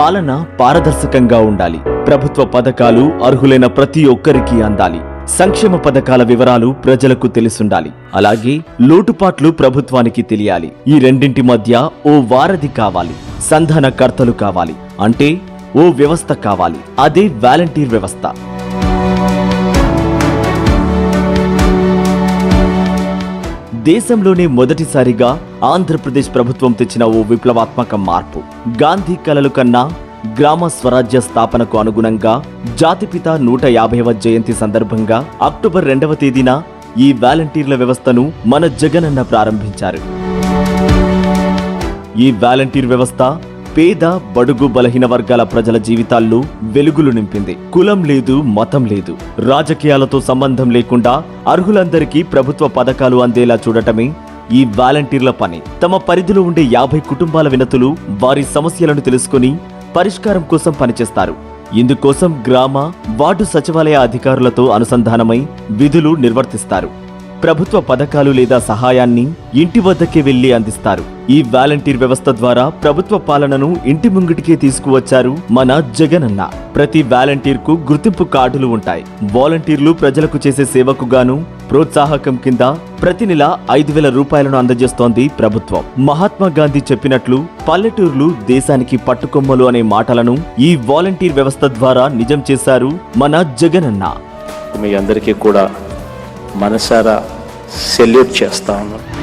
పాలన పారదర్శకంగా ఉండాలి. ప్రభుత్వ పథకాలు అర్హులైన ప్రతి ఒక్కరికి అందాలి. సంక్షేమ పథకాల వివరాలు ప్రజలకు తెలిసుండాలి. అలాగే లోటుపాట్లు ప్రభుత్వానికి తెలియాలి. ఈ రెండింటి మధ్య ఓ వారధి కావాలి. సంధానకర్తలు కావాలి. అంటే ఓ వ్యవస్థ కావాలి. అదే వాలంటీర్ వ్యవస్థ. దేశంలోనే మొదటిసారిగా ఆంధ్రప్రదేశ్ ప్రభుత్వం తెచ్చిన ఓ విప్లవాత్మక మార్పు. గాంధీ కలలు కన్నా గ్రామ స్వరాజ్య స్థాపనకు అనుగుణంగా జాతిపిత నూట యాభైవ జయంతి సందర్భంగా అక్టోబర్ రెండవ తేదీన ఈ వాలంటీర్ల వ్యవస్థను మన జగనన్న ప్రారంభించారు. ఈ వాలంటీర్ వ్యవస్థ పేద బడుగు బలహీన వర్గాల ప్రజల జీవితాల్లో వెలుగులు నింపింది. కులం లేదు మతం లేదు. రాజకీయాలతో సంబంధం లేకుండా అర్హులందరికీ ప్రభుత్వ పథకాలు అందేలా చూడటమే ఈ వాలంటీర్ల పని. తమ పరిధిలో ఉండే యాభై కుటుంబాల వినతులు వారి సమస్యలను తెలుసుకుని పరిష్కారం కోసం పనిచేస్తారు. ఇందుకోసం గ్రామ వార్డు సచివాలయ అధికారులతో అనుసంధానమై విధులు నిర్వర్తిస్తారు. ప్రభుత్వ పథకాలు లేదా సహాయాన్ని ఇంటి వద్దకే వెళ్ళి అందిస్తారు. ఈ వాలంటీర్ వ్యవస్థ ద్వారా ప్రభుత్వ పాలనను ఇంటి ముంగిటికే తీసుకువచ్చారు మన జగనన్న. ప్రతి వాలంటీర్కు గుర్తింపు కార్డులు ఉంటాయి. వాలంటీర్లు ప్రజలకు చేసే సేవకు గాను ప్రోత్సాహకం కింద ప్రతి నెల ఐదు వేల రూపాయలను అందజేస్తోంది ప్రభుత్వం. మహాత్మా గాంధీ చెప్పినట్లు పల్లెటూర్లు దేశానికి పట్టుకొమ్మలు అనే మాటలను ఈ వాలంటీర్ వ్యవస్థ ద్వారా నిజం చేశారు మన జగనన్న. మీ అందరికీ కూడా మనసారా సెల్యూట్ చేస్తా ఉన్నాను